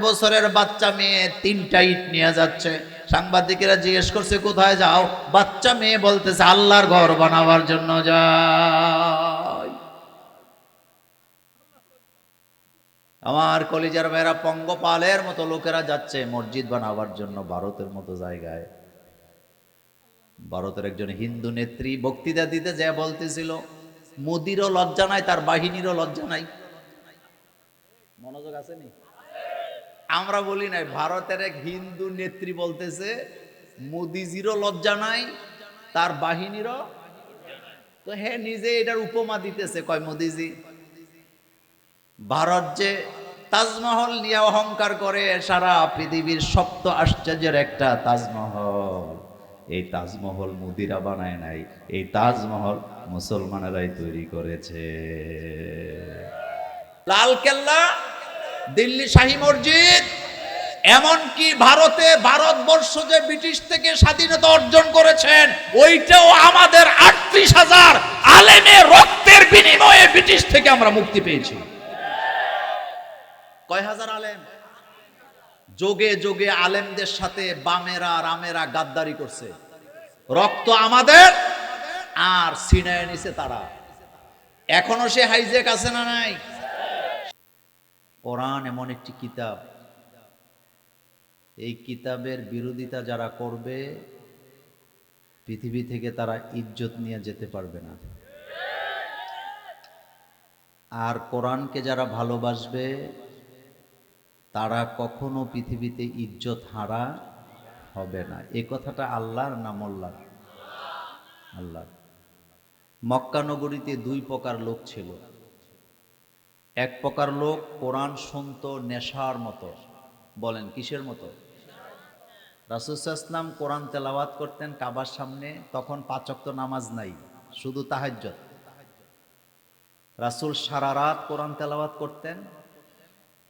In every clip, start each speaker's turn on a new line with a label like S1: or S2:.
S1: বছরের বাচ্চা মেয়ে তিনটা ইট নিয়ে যাচ্ছে। সাংবাদিকেরা জিজ্ঞেস করছে, কোথায় যাও? বাচ্চা মেয়ে বলতেছে, আল্লাহর ঘর বানাবার জন্য যাই। আমার কলিজার মেয়েরা পঙ্গপালের মতো লোকেরা যাচ্ছে মসজিদ বানাবার জন্য ভারতের মতো জায়গায়। ভারতের একজন হিন্দু নেত্রী বক্তৃতা দিতে যা বলতেছিল, মোদিরও লজ্জা নাই, তার বাহিনীরও লজ্জা নাই। মনোযোগ আসেনি? আমরা বলি নাই, ভারতের এক হিন্দু নেত্রী বলতেছে, মোদিজিরও লজ্জা নাই, তার বাহিনীরও তো হ্যাঁ নিজে এটার উপমা দিতেছে। কয় মোদিজি, ভারত যে তাজমহল নিয়ে অহংকার করে, সারা পৃথিবীর সপ্ত আশ্চর্যের একটা তাজমহল। এই তাজমহল মুদিরা বানায় নাই, এই তাজমহল মুসলমানেরাই তৈরি করেছে। লাল কেল্লা দিল্লি শাহী মসজিদ। এমনকি ভারতে ভারতবর্ষ যে ব্রিটিশ থেকে স্বাধীনতা অর্জন করেছেন, ওইটাও আমাদের আটত্রিশ হাজার আলেমের রক্তের বিনিময়ে ব্রিটিশ থেকে আমরা মুক্তি পেয়েছি। কয় হাজার আলেম? যোগে যোগে আলেমদের সাথে বামেরা, রামেরা গাদ্দারি করছে। রক্ত আমাদের, আর সিনায় নিছে তারা। এখনও সে হাইজেক আছে না নাই? কোরআন এমন একটি কিতাব। এই কিতাবের বিরোধিতা যারা করবে, পৃথিবী থেকে তারা ইজ্জত নিয়ে যেতে পারবে না। আর কোরআনকে যারা ভালোবাসবে, তারা কখনো পৃথিবীতে ইজ্জত হারা হবে না। এ কথাটা আল্লাহর না মোল্লার? আল্লাহ মক্কা নগরীতে দুই প্রকার লোক ছিল। এক প্রকার লোক কোরআন শুনত নেশার মতো। বলেন, কিসের মতো? রাসুসাল্লাম কোরআন তেলাওয়াত করতেন কাবার সামনে, তখন পাচক্ত নামাজ নাই, শুধু তাহাজ্জত রাসুল সারা রাত কোরআন তেলাওয়াত করতেন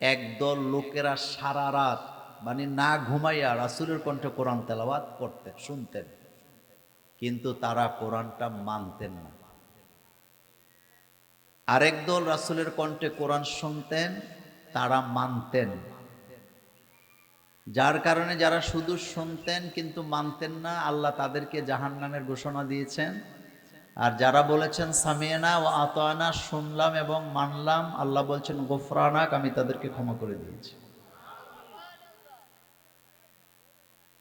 S1: একদল লোকেরা সারা রাত মানে না ঘুমাইয়া রাসুলের কণ্ঠে কোরআন তেলাওয়াত করতেন, শুনতেন। কিন্তু তারা কোরআনটা মানতেন না। আরেক দল রাসুলের কণ্ঠে কোরআন শুনতেন, তারা মানতেন। যার কারণে যারা শুধু শুনতেন কিন্তু মানতেন না, আল্লাহ তাদেরকে জাহান নামের ঘোষণা দিয়েছেন। আর যারা বলেছেন, সামিয়ানা ও আতয়ানা শুনলাম এবং মানলাম, আল্লাহ বলছেন, গোফরানাক, আমি তাদেরকে ক্ষমা করে দিয়েছি।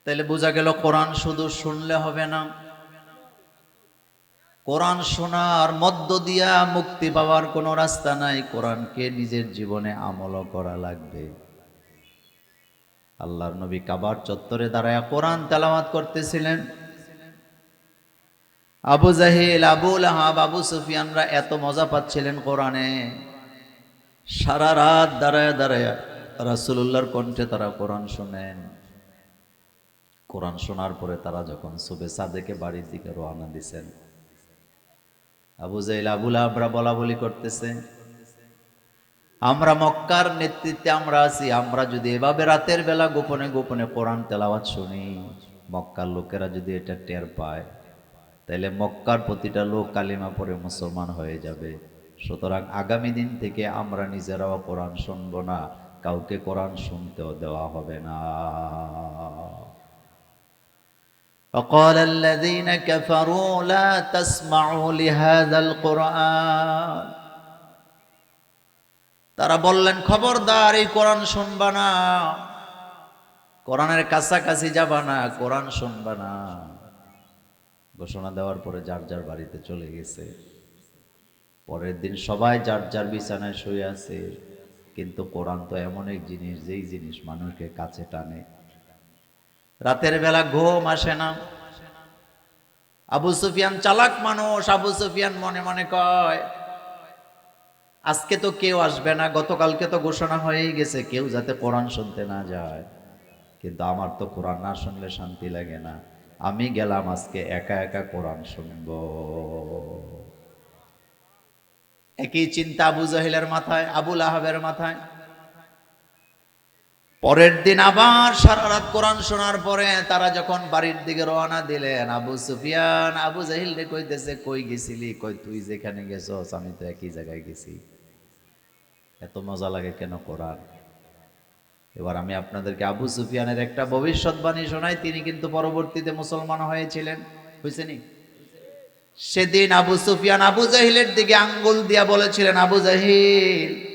S1: তাহলে বোঝা গেল, কোরআন শুধু শুনলে হবে না কোরআন শোনার মধ্য দিয়া মুক্তি পাওয়ার কোনো রাস্তা নাই। কোরআনকে নিজের জীবনে আমলও করা লাগবে। আল্লাহর নবী কাবার চত্বরে দাঁড়ায় কোরআন তেলাওয়াত করতেছিলেন। আবু জাহিল আবুল আহাব আবু সুফিয়ানরা এত মজা পাচ্ছিলেন কোরআনে। সারা রাত দাঁড়ায় দাঁড়ায় রাসুল্লাহর কণ্ঠে তারা কোরআন শোনেন। কোরআন শোনার পরে তারা যখন সুবে সাদেকে বাড়ির দিকে রওনা দিছেন আবু জাইল আবুল আবরা বলা বলি করতেছে, আমরা মক্কার নেতৃত্বে আমরা আছি, আমরা যদি এভাবে রাতের বেলা গোপনে গোপনে কোরআন তেলাওয়াত শুনি, মক্কার লোকেরা যদি এটা টের পায় তাহলে মক্কার প্রতিটা লোক কালিমা পরে মুসলমান হয়ে যাবে। সুতরাং আগামী দিন থেকে আমরা নিজেরাও কোরআন শুনব না, কাউকে কোরআন শুনতেও দেওয়া হবে না। وقال الذين كفروا لا تسمعوا لهذا القرآن তারা বললেন খবরদার এই কোরআন শুনবা না কোরআনের কাছাকাছি যাবা না কোরআন শুনবা না ঘোষণা দেওয়ার পরে যার যার বাড়িতে চলে গেছে পরের দিন সবাই যার যার বিছানায় শুয়ে আছে কিন্তু কোরআন তো এমন এক জিনিস যেই জিনিস মানুষকে কাছে টানে রাতের বেলা ঘুম আসে না। আবু সুফিয়ান চালাক মানুষ, আবু সুফিয়ান মনে মনে কয়, আজকে তো কেউ আসবে না, গতকালকে তো ঘোষণা হয়েই গেছে, কেউ যাতে কোরআন শুনতে না যায়। কিন্তু আমার তো কোরআন না শুনলে শান্তি লাগে না। আমি গেলাম আজকে একা একা কোরআন শুনব। একই চিন্তা আবু জাহিলের মাথায় আবুল আহাবের মাথায়। পরের দিন আবার সারা রাত কোরআন শোনার পরে তারা যখন বাড়ির দিকে রওনা দিলেন, আবু সুফিয়ান, আবু জাহিল কইতেছে, কই গেছিলি? কই তুই যেখানে গেছস? আমি তো একই জায়গায় গেছি। এত মজা লাগে কেন কোরআন? এবার আমি আপনাদেরকে আবু সুফিয়ানের একটা ভবিষ্যৎবাণী শোনাই। তিনি কিন্তু পরবর্তীতে মুসলমান হয়েছিলেন। বুঝছেনি সেদিন আবু সুফিয়ান আবু জাহিলের দিকে আঙ্গুল দিয়া বলেছিলেন, আবু জাহিল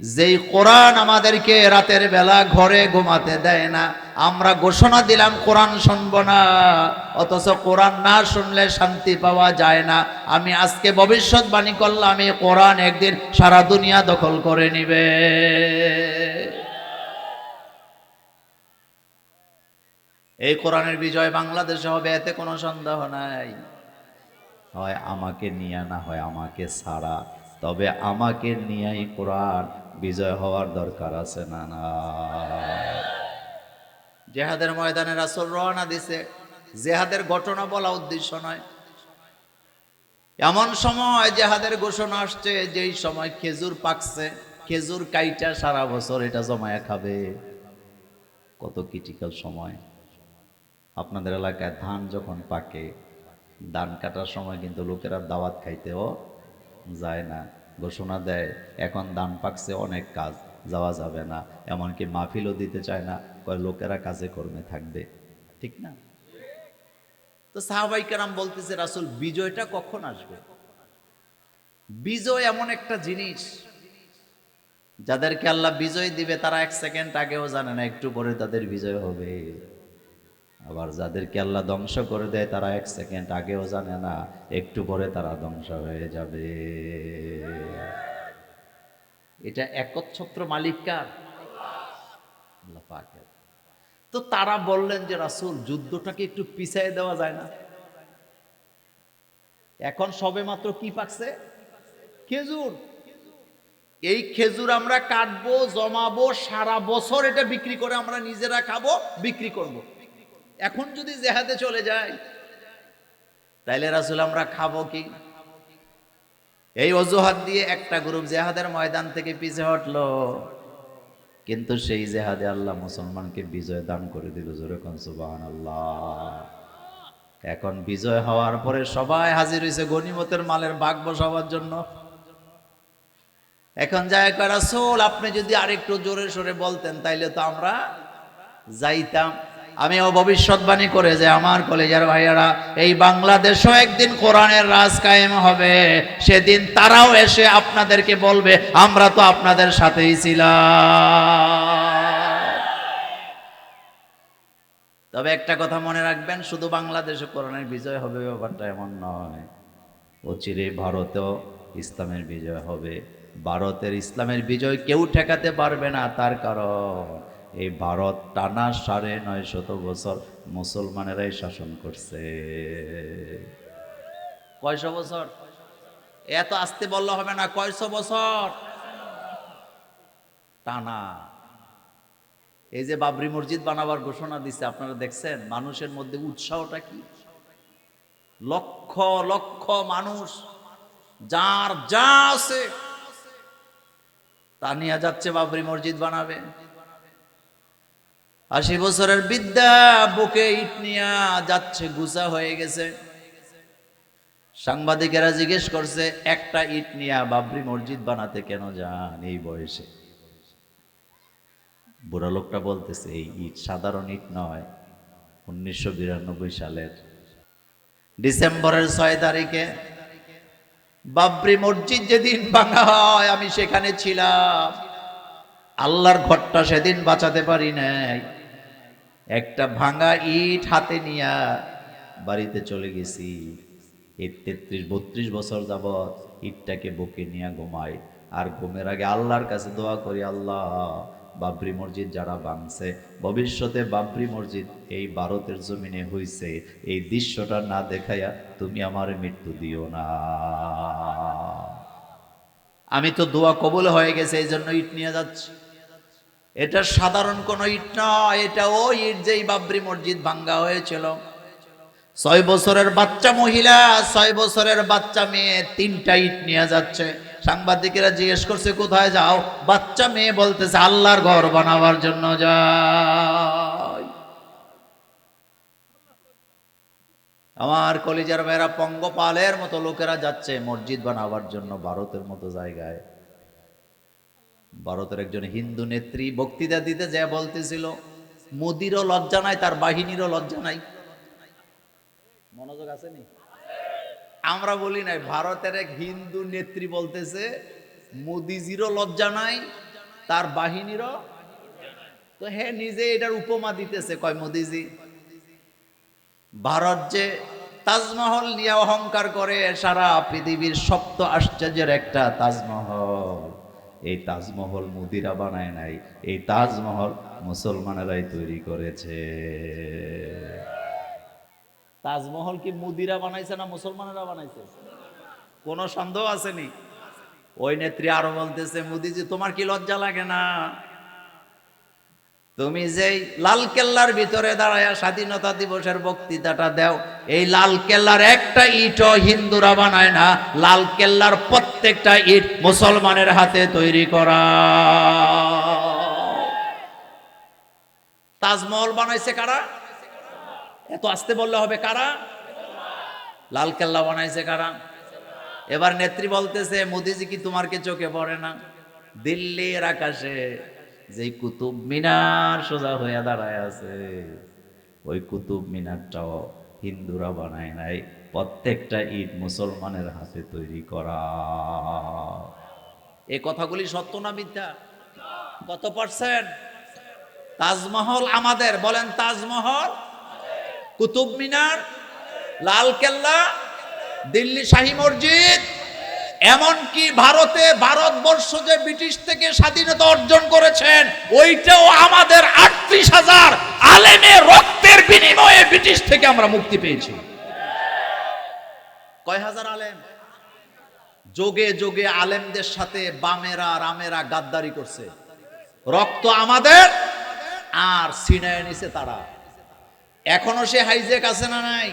S1: যেই কোরআন আমাদেরকে রাতের বেলা ঘরে ঘুমাতে দেয় না, আমরা ঘোষণা দিলাম কোরআন শুনব না, অথচ কোরআন না শুনলে শান্তি পাওয়া যায় না। আমি আজকে ভবিষ্যৎবাণী করলাম, এই কোরআন একদিন সারা দুনিয়া দখল করে নিবে। এই কোরআনের বিজয় বাংলাদেশে হবে, এতে কোনো সন্দেহ নাই। হয় আমাকে নিয়ে না, হয় আমাকে ছাড়া। তবে আমাকে নিয়েই কোরআন বিজয় হওয়ার দরকার আছে না না? জেহাদের ময়দানে রাসূল রওনা দিছে। জেহাদের ঘটনা বলা উদ্দেশ্য নয়। এমন সময় জেহাদের ঘোষণা আসছে, যেই সময় খেজুর পাকছে, খেজুর কাইটা সারা বছর এটা জমায়া খাবে। কত ক্রিটিক্যাল সময়। আপনাদের এলাকায় ধান যখন পাকে, ধান কাটার সময় কিন্তু লোকেরা দাওয়াত খাইতেও যায় না, ঘোষণা দেয়, এখন দান পাকছে অনেক কাজ, যাওয়া যাবে না, এমনকি মাহফিলও দিতে চায় না, কয় লোকেরা কাজে কর্মে থাকবে, ঠিক না? তো সাহাবাই কেরাম বলতেছে, রাসুল, বিজয়টা কখন আসবে? বিজয় এমন একটা জিনিস, যাদেরকে আল্লাহ বিজয় দিবে, তারা এক সেকেন্ড আগেও জানে না, একটু পরে তাদের বিজয় হবে। আবার যাদেরকে আল্লাহ ধ্বংস করে দেয়, তারা এক সেকেন্ড আগেও জানে না, একটু পরে তারা ধ্বংস হয়ে যাবে। এটা একচ্ছত্র মালিক কার? তো তারা বললেন যে, রাসূল, যুদ্ধটাকে একটু পিছিয়ে দেওয়া যায় না? এখন সবে মাত্র কি পাকছে? খেজুর। এই খেজুর আমরা কাটবো, জমাবো, সারা বছর এটা বিক্রি করে আমরা নিজেরা খাব, বিক্রি করব। এখন যদি জেহাদে চলে যায়, তাইলে রাসুল আমরা খাব কি? এই অজুহাত দিয়ে একটা গ্রুপ জেহাদের ময়দান থেকে পিছে হটলো। কিন্তু সেই জেহাদে আল্লাহ মুসলমানকে বিজয় দান করে দিল, জোরে সুবাহ আল্লাহ এখন বিজয় হওয়ার পরে সবাই হাজির হয়েছে গনিমতের মালের ভাগ বসাবার জন্য। এখন যায় করা সোল আপনি যদি আরেকটু জোরে সোরে বলতেন, তাইলে তো আমরা যাইতাম। আমিও ভবিষ্যৎবাণী করে যে আমার কলেজের ভাইয়ারা, এই বাংলাদেশও একদিন কোরআনের রাজ কায়েম হবে। সেদিন তারাও এসে আপনাদেরকে বলবে, আমরা তো আপনাদের সাথেই ছিলাম। তবে একটা কথা মনে রাখবেন, শুধু বাংলাদেশে কোরআনের বিজয় হবে ব্যাপারটা এমন নয়। অচিরে ভারতেও ইসলামের বিজয় হবে। ভারতের ইসলামের বিজয় কেউ ঠেকাতে পারবে না, তার কারণ এই ভারত টানা সাড়ে নয় শত বছর মুসলমানেরাই শাসন করছে। কয়শো বছর? এত আসতে বললে হবে না, কয়শো বছর? টানা। এই যে বাবরি মসজিদ বানাবার ঘোষণা দিছে, আপনারা দেখছেন, মানুষের মধ্যে উৎসাহটা কি? লক্ষ লক্ষ মানুষ, যার যা আছে, তা নিয়ে যাচ্ছে বাবরি মসজিদ বানাবে। আশি বছরের বিদ্যা বুকে ইট নিয়া যাচ্ছে, গুছা হয়ে গেছে। সাংবাদিকেরা জিজ্ঞেস করছে, একটা ইট নিয়া বাবরি মসজিদ বানাতে কেন যান এই বয়সে? বুড়া লোকটা বলতেছে, এই ইট সাধারণ ইট নয়, উনিশশো বিরানব্বই সালের ডিসেম্বরের ছয় তারিখে। বাবরি মসজিদ যেদিন ভাঙা হয়, আমি সেখানে ছিলাম। আল্লাহর ঘরটা সেদিন বাঁচাতে পারি নাই। একটা ভাঙা ইট হাতে নিয়া বাড়িতে চলে গেছি। এই তেত্রিশ, বত্রিশ বছর যাবৎ ইটটাকে বুকে নিয়ে ঘুমাই। আর ঘুমের আগে আল্লাহর কাছে দোয়া করি, আল্লাহ, বাবরি মসজিদ যারা ভাঙছে, ভবিষ্যতে বাবরি মসজিদ এই ভারতের জমিনে হইছে। এই দৃশ্যটা না দেখাইয়া তুমি আমার মৃত্যু দিও না। আমি তো দোয়া কবুল হয়ে গেছে এই জন্য ইট নিয়ে যাচ্ছি। এটা সাধারণ কোনো ইট নয়, এটা ওই ইট যেই বাবরি মসজিদ ভাঙ্গা হয়েছিল। ছয় বছরের বাচ্চা মহিলা, ছয় বছরের বাচ্চা মেয়ে, তিনটা ইট নিয়ে যাচ্ছে। সাংবাদিকেরা জিজ্ঞেস করছে, কোথায় যাও? বাচ্চা মেয়ে বলতেছে, আল্লাহর ঘর বানাবার জন্য যাই। আমার কলিজার মেয়েরা পঙ্গপালের মতো লোকেরা যাচ্ছে মসজিদ বানাবার জন্য ভারতের মতো জায়গায়। ভারতের একজন হিন্দু নেত্রী বক্তৃতা দিতে যা বলতেছিল, মোদিরও লজ্জা নাই, তার বাহিনীরও লজ্জা নাই। মনোযোগ আসেনি? আমরা বলি নাই, ভারতের এক হিন্দু নেত্রী বলতেছে, মোদিজিরও লজ্জা নাই, তার বাহিনীরও তো হ্যাঁ নিজে এটার উপমা দিতেছে, কয় মোদিজি, ভারত যে তাজমহল নিয়ে অহংকার করে, সারা পৃথিবীর সপ্ত আশ্চর্যের একটা তাজমহল। এই তাজমহল মুদিরা বানায় নাই, এই তাজমহল মুসলমানেরাই তৈরি করেছে। তাজমহল কি মুদিরা বানাইছে না মুসলমানেরা বানাইছে? কোনো সন্দেহ আসেনি? ওই নেত্রী আরও বলতেছে, মোদিজি, তোমার কি লজ্জা লাগে না? তুমি যেই লাল কেল্লার ভিতরে দাঁড়ায় স্বাধীনতা দিবসের বক্তৃতাটা দাও, এই লাল কেল্লার একটা ইটও হিন্দুরা বানায় না, লাল কেল্লার প্রত্যেকটা ইট মুসলমানের হাতে তৈরি করা। তাজমহল বানাইছে কারা? এত আসতে বললে হবে কারা? লাল কেল্লা বানাইছে কারা? এবার নেত্রী বলতেছে, মোদিজি কি তোমার কে চোখে পড়ে না? দিল্লির আকাশে। যে কুতুব মিনার সোজা হয়ে দাঁড়ায় আছে, ওই কুতুব মিনারটাও হিন্দুরা বানায় নাই, প্রত্যেকটা ইট মুসলমানের হাতে তৈরি করা। এ কথাগুলি সত্য না মিথ্যা? কত পার্সেন্ট? তাজমহল আমাদের, বলেন তাজমহল। কুতুব মিনার, লাল কেল্লা, দিল্লি শাহী মসজিদ। এমনকি ভারতে ভারতবর্ষ যে ব্রিটিশ থেকে স্বাধীনতা অর্জন করেছেন, ওইটাও আমাদের আটত্রিশ হাজার আলেমের রক্তের বিনিময়ে ব্রিটিশ থেকে আমরা মুক্তি পেয়েছি। কয় হাজার আলেম? যোগে যোগে আলেমদের সাথে বামেরা, রামেরা গাদ্দারি করছে। রক্ত আমাদের আর সিনায় নিছে তারা। এখনও সে হাইজেক আছে না নাই?